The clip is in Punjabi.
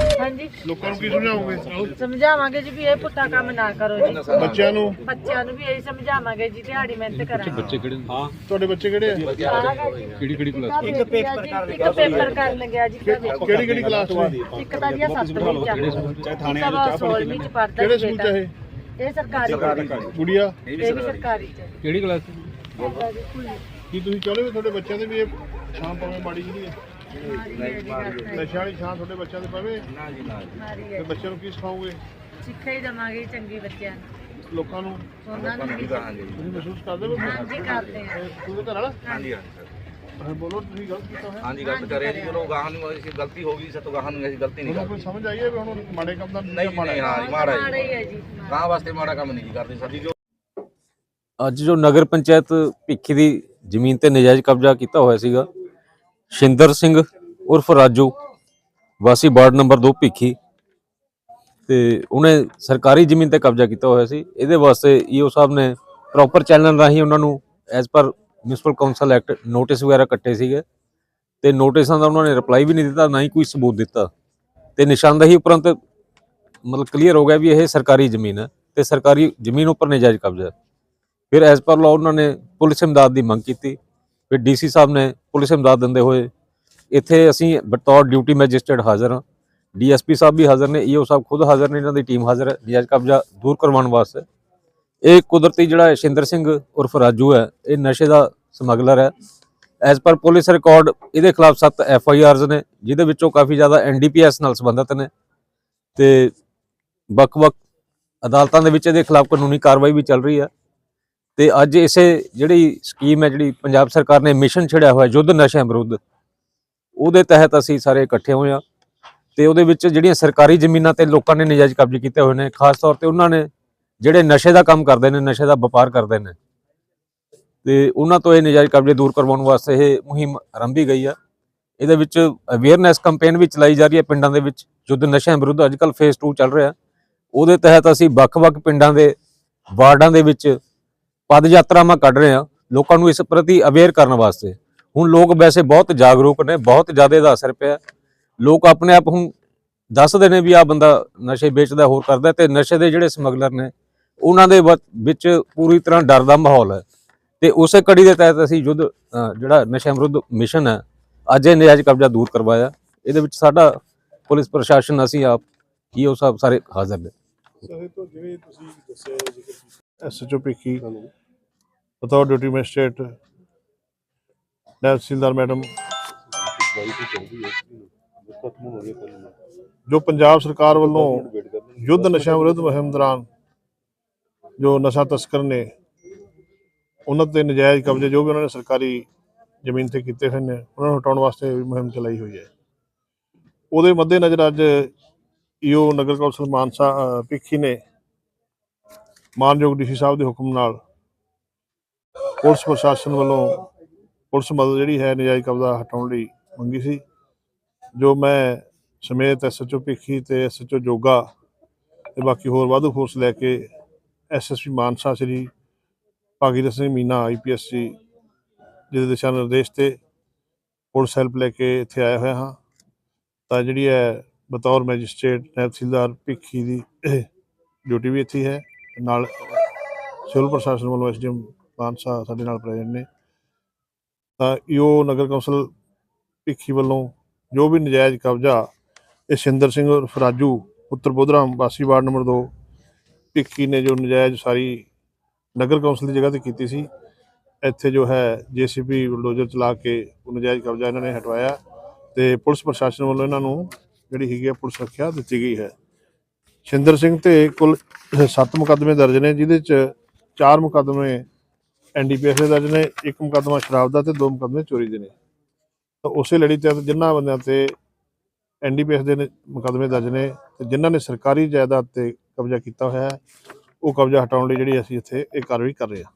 ਕਹੋਗੇ ਹਾਂਜੀ। ਲੋਕਾਂ ਨੂੰ ਕੀ ਸਮਝਾਓਗੇ? ਸਮਝਾਵਾਂਗੇ ਜੀ ਵੀ ਇਹ ਪੁੱਠਾ ਕੰਮ ਨਾ ਕਰੋ ਜੀ। ਬੱਚਿਆਂ ਨੂੰ? ਬੱਚਿਆਂ ਨੂੰ ਵੀ ਇਹੀ ਸਮਝਾਵਾਂਗੇ ਜੀ ਦਿਹਾੜੀ ਮਿਹਨਤ ਕਰਾਂਗੇ। ਬੱਚੇ ਕਿਹੜੇ ਨੇ? ਹਾਂ। ਤੁਹਾਡੇ ਬੱਚੇ ਕਿਹੜੇ ਆ? ਕਿਹੜੀ ਕਿਹੜੀ ਕਲਾਸ ਇੱਕ ਪੇਪਰ ਕਰ ਇੱਕ ਪੇਪਰ ਕਰ ਲੱਗਿਆ ਜੀ ਕਦੇ। ਕਿਹੜੀ ਕਿਹੜੀ ਕਲਾਸ ਚ? ਇੱਕ ਤਾਂ ਜੀ 7ਵੀਂ ਚ ਚਾਹੇ ਥਾਣੇ ਵਾਲੇ ਚਾਹ 16ਵੀਂ ਚ ਪੜਦਾ ਕਿਹੜੇ ਸਕੂਲ ਚ ਇਹ? ਇਹ ਸਰਕਾਰੀ ਗੁੜੀਆ? ਇਹ ਵੀ ਸਰਕਾਰੀ ਚ ਕਿਹੜੀ ਕਲਾਸ ਕੀ ਤੁਸੀਂ ਚਾਹੁੰਦੇ ਹੋ ਤੁਹਾਡੇ ਬੱਚਿਆਂ ਦੇ ਵੀ ਇਹ ਛਾਂ ਪਵੇ ਮਾੜੀ ਜਿਹੜੀ ਹੈ? ਨਸ਼ਾ ਵਾਲੀ ਛਾਂ ਤੁਹਾਡੇ ਬੱਚਿਆਂ ਦੇ ਪਵੇ? ਮਾਰੀ ਤੇ ਹੈ ਬੱਚਿਆਂ ਨੂੰ ਕੀ ਸਿਖਾਓਗੇ? ਸਿੱਖਿਆ ਹੀ ਦਵਾਂਗੇ ਚੰਗੀ ਬੱਚਿਆਂ ਨੂੰ। ਲੋਕਾਂ ਨੂੰ? ਉਹਨਾਂ ਨੂੰ ਵੀ। ਤੁਸੀਂ ਮਹਿਸੂਸ ਕਰਦੇ ਹੋ? ਹਾਂਜੀ ਕਰਦੇ ਆ ਤੁਸੀਂ ਘਰ ਵਾਲਾ? ਹਾਂਜੀ ਹਾਂਜੀ। ਹਾਂ, ਬੋਲੋ ਤੁਸੀਂ ਗਲਤ ਕੀਤਾ ਹੈ ਹਾਂਜੀ ਗਲਤ ਕਰਿਆ ਜੀ। ਚਲੋ ਗਾਹਾਂ ਨੂੰ ਅਸੀਂ ਗਲਤੀ ਹੋ ਗਈ ਸਤੋ ਗਾਹਾਂ ਨੂੰ ਅਸੀਂ ਗਲਤੀ ਨਹੀਂ ਤੁਹਾਨੂੰ ਕੋਈ ਕਰਦੇ ਸਮਝ ਆਈ ਹੈ ਵੀ ਹੁਣ ਮਾੜੇ ਕੰਮ ਦਾ ਨਹੀਂ ਮਾੜਾ ਨਹੀਂ ਹੈ? ਹਾਂ ਜੀ ਮਾੜਾ ਮਾੜਾ ਜੀ ਹੀ ਹੈ ਜੀ ਗਾਹਾਂ ਵਾਸਤੇ ਮਾੜਾ ਕੰਮ ਨਹੀਂ ਜੀ ਕਰਦੇ ਸਾਡੀ ਜੋ ਅੱਜ ਜੋ ਨਗਰ ਪੰਚਾਇਤ ਭਿੱਖੀ ਦੀ ਜ਼ਮੀਨ ਤੇ ਨਜਾਇਜ਼ ਕਬਜ਼ਾ ਕੀਤਾ ਹੋਇਆ ਸੀਗਾ ਸ਼ਿੰਦਰ ਸਿੰਘ ਉਰਫ ਰਾਜੂ, ਵਾਸੀ ਵਾਰਡ ਨੰਬਰ 2 ਭਿੱਖੀ। ਤੇ ਉਹਨੇ ਸਰਕਾਰੀ ਜ਼ਮੀਨ ਤੇ ਕਬਜ਼ਾ ਕੀਤਾ ਹੋਇਆ ਸੀ। ਇਹਦੇ ਵਾਸਤੇ ਈਓ ਸਾਹਿਬ ਨੇ ਪ੍ਰੋਪਰ ਚੈਨਲ ਰਾਹੀਂ ਉਹਨਾਂ ਨੂੰ as per municipal council act notice ਵਗੈਰਾ ਕੱਟੇ ਸੀਗੇ। ਤੇ ਨੋਟਿਸਾਂ ਦਾ ਉਹਨਾਂ ਨੇ ਰਿਪਲਾਈ ਵੀ ਨਹੀਂ ਦਿੱਤਾ, ਨਾ ਹੀ ਕੋਈ ਸਬੂਤ ਦਿੱਤਾ। ਤੇ ਨਿਸ਼ਾਨਦੇਹੀ ਉਪਰੰਤ ਮਤਲਬ ਕਲੀਅਰ ਹੋ ਗਿਆ ਵੀ ਇਹ ਸਰਕਾਰੀ ਜ਼ਮੀਨ ਹੈ ਤੇ ਸਰਕਾਰੀ ਜ਼ਮੀਨ ਉੱਪਰ ਨਜਾਇਜ਼ ਕਬਜ਼ਾ ਫਿਰ ਐਜ਼ ਪਰ ਲਾਅ ਉਹਨਾਂ ਨੇ ਪੁਲਿਸ ਇਮਦਾਦ ਦੀ ਮੰਗ ਕੀਤੀ। ਫਿਰ ਡੀਸੀ ਸਾਹਿਬ ਨੇ ਪੁਲਿਸ ਇਮਦਾਦ ਦਿੰਦੇ ਹੋਏ ਇੱਥੇ ਅਸੀਂ ਬਤੌਰ ਡਿਊਟੀ ਮੈਜਿਸਟਰੇਟ ਹਾਜ਼ਰ ਹਾਂ। ਡੀਐਸਪੀ ਸਾਹਿਬ ਵੀ ਹਾਜ਼ਰ ਨੇ, ਈਓ ਸਾਹਿਬ ਖੁਦ ਹਾਜ਼ਰ ਨੇ, ਇਹਨਾਂ ਦੀ ਟੀਮ ਹਾਜ਼ਰ ਹੈ। ਨਜਾਇਜ਼ ਕਬਜ਼ਾ ਦੂਰ ਕਰਵਾਉਣ ਵਾਸਤੇ। ਇਹ ਕੁਦਰਤੀ ਜਿਹੜਾ ਸ਼ਿੰਦਰ ਸਿੰਘ ਉਰਫ ਰਾਜੂ ਹੈ, ਇਹ ਨਸ਼ੇ ਦਾ ਸਮਗਲਰ ਹੈ। ਐਜ਼ ਪਰ ਪੁਲਿਸ ਰਿਕਾਰਡ, ਇਹਦੇ ਖਿਲਾਫ 7 ਐਫ ਆਈ ਆਰਜ਼ ਨੇ, ਜਿਹਦੇ ਵਿੱਚੋਂ ਕਾਫੀ ਜ਼ਿਆਦਾ ਐਨਡੀਪੀਐਸ ਨਾਲ ਸੰਬੰਧਿਤ ਨੇ। ਤੇ ਵੱਖ-ਵੱਖ ਅਦਾਲਤਾਂ ਦੇ ਵਿੱਚ ਇਹਦੇ ਖਿਲਾਫ ਕਾਨੂੰਨੀ ਕਾਰਵਾਈ ਵੀ ਚੱਲ ਰਹੀ ਹੈ। ਤੇ ਅੱਜ ਇਸੇ ਜਿਹੜੀ ਸਕੀਮ ਹੈ, ਜਿਹੜੀ ਪੰਜਾਬ ਸਰਕਾਰ ਨੇ ਮਿਸ਼ਨ ਛਿੜਿਆ ਹੋਇਆ, ਯੁੱਧ ਨਸ਼ਿਆਂ ਵਿਰੁੱਧ, ਉਹਦੇ ਤਹਿਤ ਅਸੀਂ ਸਾਰੇ ਇਕੱਠੇ ਹੋਏ ਹਾਂ ਤੇ ਉਹਦੇ ਵਿੱਚ ਜਿਹੜੀਆਂ ਸਰਕਾਰੀ ਜ਼ਮੀਨਾਂ ਤੇ ਲੋਕਾਂ ਨੇ ਨਜਾਇਜ਼ ਕਬਜ਼ੇ ਕੀਤੇ ਹੋਏ ਨੇ, ਖਾਸ ਤੌਰ ਤੇ ਉਹਨਾਂ ਨੇ ਜਿਹੜੇ ਨਸ਼ੇ ਦਾ ਕੰਮ ਕਰਦੇ ਨੇ, ਨਸ਼ੇ ਦਾ ਵਪਾਰ ਕਰਦੇ ਨੇ, ਤੇ ਉਹਨਾਂ ਤੋਂ ਇਹ ਨਜਾਇਜ਼ ਕਬਜ਼ੇ ਦੂਰ ਕਰਵਾਉਣ ਵਾਸਤੇ ਇਹ ਮੁਹਿੰਮ ਆਰੰਭੀ ਗਈ ਆ। ਇਹਦੇ ਵਿੱਚ ਅਵੇਅਰਨੈਸ ਕੈਂਪੇਨ ਵੀ ਚਲਾਈ ਜਾ ਰਹੀ ਹੈ ਪਿੰਡਾਂ ਦੇ ਵਿੱਚ, ਯੁੱਧ ਨਸ਼ਿਆਂ ਵਿਰੁੱਧ। ਅੱਜਕੱਲ ਫੇਸ 2 ਚੱਲ ਰਿਹਾ। ਉਹਦੇ ਤਹਿਤ ਅਸੀਂ ਵੱਖ-ਵੱਖ ਪਿੰਡਾਂ ਦੇ ਵਾਰਡਾਂ ਦੇ ਵਿੱਚ ਪਦ ਯਾਤਰਾਵਾਂ ਕੱਢ ਰਹੇ ਹਾਂ ਲੋਕਾਂ ਨੂੰ ਇਸ ਪ੍ਰਤੀ ਅਵੇਅਰ ਕਰਨ ਵਾਸਤੇ। ਹੁਣ ਲੋਕ ਵੈਸੇ ਬਹੁਤ ਜਾਗਰੂਕ ਨੇ ਬਹੁਤ ਜ਼ਿਆਦਾ ਇਹਦਾ ਅਸਰ ਪਿਆ। ਲੋਕ ਆਪਣੇ ਆਪ ਹੁਣ ਦੱਸਦੇ ਨੇ ਵੀ ਆ ਬੰਦਾ ਨਸ਼ੇ ਵੇਚਦਾ ਹੋਰ ਕਰਦਾ ਤੇ ਨਸ਼ੇ ਦੇ ਜਿਹੜੇ ਸਮਗਲਰ ਨੇ ਉਹਨਾਂ ਦੇ ਵਿੱਚ ਪੂਰੀ ਤਰ੍ਹਾਂ ਡਰ ਦਾ ਮਾਹੌਲ ਹੈ। ਤੇ ਉਸੇ ਕੜੀ ਦੇ ਤਹਿਤ ਅਸੀਂ ਯੁੱਧ ਜਿਹੜਾ ਨਸ਼ਿਆਂ ਵਿਰੁੱਧ ਮਿਸ਼ਨ ਹੈ ਅੱਜ ਇਹ ਨਜਾਇਜ਼ ਕਬਜ਼ਾ ਦੂਰ ਕਰਵਾਇਆ। ਇਹਦੇ ਵਿੱਚ ਸਾਡਾ ਪੁਲਿਸ ਪ੍ਰਸ਼ਾਸਨ ਅਸੀਂ ਆਪ ਕੀ ਉਹ ਸਭ ਸਾਰੇ ਹਾਜ਼ਰ ਨੇ। ਸਰ ਤੋਂ ਜਿਵੇਂ ਤੁਸੀਂ ਦੱਸਿਆ ਜ਼ਿਕਰ ਐਸਐਚਓ ਭਿੱਖੀ ਬਤੌਰ ਡਿਊਟੀ ਮੈਜਿਸਟ੍ਰੇਟ ਨਾਇਬ ਤਹਿਸੀਲਦਾਰ ਮੈਡਮ ਜੋ ਪੰਜਾਬ ਸਰਕਾਰ ਵੱਲੋਂ ਯੁੱਧ ਨਸ਼ਿਆਂ ਵਿਰੁੱਧ ਮੁਹਿੰਮ ਦੌਰਾਨ ਜੋ ਨਸ਼ਾ ਤਸਕਰ ਨੇ ਉਹਨਾਂ ਤੇ ਨਜਾਇਜ਼ ਕਬਜ਼ੇ ਜੋ ਵੀ ਉਹਨਾਂ ਨੇ ਸਰਕਾਰੀ ਜ਼ਮੀਨ ਤੇ ਕੀਤੇ ਹੋਏ ਨੇ ਉਹਨਾਂ ਨੂੰ ਹਟਾਉਣ ਵਾਸਤੇ ਵੀ ਮੁਹਿੰਮ ਚਲਾਈ ਹੋਈ ਹੈ ਉਹਦੇ ਮੱਦੇਨਜ਼ਰ ਅੱਜ ਈਓ ਨਗਰ ਕੌਂਸਲ ਮਾਨਸਾ ਅ, ਨੇ ਮਾਨਯੋਗ ਡੀਸੀ ਸਾਹਿਬ ਦੇ ਹੁਕਮ ਨਾਲ ਪੁਲਿਸ ਪ੍ਰਸ਼ਾਸਨ ਵੱਲੋਂ ਪੁਲਿਸ ਮਦਦ ਜਿਹੜੀ ਹੈ ਨਜਾਇਜ਼ ਕਬਜ਼ਾ ਹਟਾਉਣ ਲਈ ਮੰਗੀ ਸੀ, ਜੋ ਮੈਂ ਸਮੇਤ ਐਸਐਚਓ ਭਿੱਖੀ ਤੇ ਐਸਐਚਓ ਜੋਗਾ ਤੇ ਬਾਕੀ ਹੋਰ ਵਾਧੂ ਫੋਰਸ ਲੈ ਕੇ ਐਸਐਸਪੀ ਮਾਨਸਾ ਸ੍ਰੀ ਭਾਗੀਰਥ ਸਿੰਘ ਮੀਨਾ ਆਈਪੀਐਸ ਜੀ ਜਿਹਦੇ ਦਿਸ਼ਾ ਨਿਰਦੇਸ਼ ਤੇ ਪੁਲਿਸ ਹੈਲਪ ਲੈ ਕੇ ਇੱਥੇ ਆਇਆ ਹੋਇਆ ਹਾਂ। ਤਾਂ ਜਿਹੜੀ ਹੈ ਬਤੌਰ ਮੈਜਿਸਟ੍ਰੇਟ ਤਹਿਸੀਲਦਾਰ ਭਿੱਖੀ ਦੀ ਡਿਊਟੀ ਵੀ ਇੱਥੇ ਹੈ ਨਾਲ ਸਿਵਲ ਪ੍ਰਸ਼ਾਸਨ ਵੱਲੋਂ ਐਸਡੀਐਮ ਮਾਨਸਾ ਸਾਡੇ ਨਾਲ ਪ੍ਰੈਜ਼ੈਂਟ ਨੇ। ਤਾਂ ਈਓ ਨਗਰ ਕੌਂਸਲ ਭਿੱਖੀ ਵੱਲੋਂ ਜੋ ਵੀ ਨਜਾਇਜ਼ ਕਬਜ਼ਾ ਇਹ ਸਿੰਦਰ ਸਿੰਘ ਉਰਫ ਰਾਜੂ ਪੁੱਤਰ ਬੋਧਰਾਮ ਵਾਸੀ ਵਾਰਡ ਨੰਬਰ 2 ਭਿੱਖੀ ਨੇ ਜੋ ਨਜਾਇਜ਼ ਸਾਰੀ ਨਗਰ ਕੌਂਸਲ ਦੀ ਜਗ੍ਹਾ ਤੇ ਕੀਤੀ ਸੀ, ਇੱਥੇ ਜੋ ਹੈ ਜੀਸੀਬੀ ਬਲਡੋਜਰ ਚਲਾ ਕੇ ਉਹ ਨਜਾਇਜ਼ ਕਬਜ਼ਾ ਇਹਨਾਂ ਨੇ ਹਟਵਾਇਆ ਤੇ ਪੁਲਿਸ ਪ੍ਰਸ਼ਾਸਨ ਵੱਲੋਂ ਇਹਨਾਂ ਨੂੰ ਜਿਹੜੀ ਹੈਗੀ ਆ ਪੁਲਿਸ ਰੱਖਿਆ ਦਿੱਤੀ ਗਈ ਹੈ। ਸ਼ਿੰਦਰ ਸਿੰਘ ਤੇ ਕੁੱਲ 7 ਮੁਕੱਦਮੇ ਦਰਜ ਨੇ, ਜਿਹਦੇ ਚ 4 ਮੁਕੱਦਮੇ ਐਨਡੀਪੀਐਸ ਦੇ ਦਰਜ ਨੇ, ਇੱਕ ਮੁਕੱਦਮਾ ਸ਼ਰਾਬ ਦਾ ਤੇ ਦੋ ਮੁਕੱਦਮੇ ਚੋਰੀ ਦੇ ਨੇ। ਤਾਂ ਉਸੇ ਲੜੀ ਤੇ ਜਿਨ੍ਹਾਂ ਬੰਦਿਆਂ ਤੇ ਐਨਡੀਪੀਐਸ ਦੇ ਮੁਕੱਦਮੇ ਦਰਜ ਨੇ ਤੇ ਜਿਨ੍ਹਾਂ ਨੇ ਸਰਕਾਰੀ ਜਾਇਦਾਦ ਤੇ ਕਬਜ਼ਾ ਕੀਤਾ ਹੋਇਆ ਹੈ, ਉਹ ਕਬਜ਼ਾ ਹਟਾਉਣ ਲਈ ਜਿਹੜੀ ਅਸੀਂ ਇੱਥੇ ਇਹ ਕਾਰਵਾਈ ਕਰ ਰਹੇ ਹਾਂ।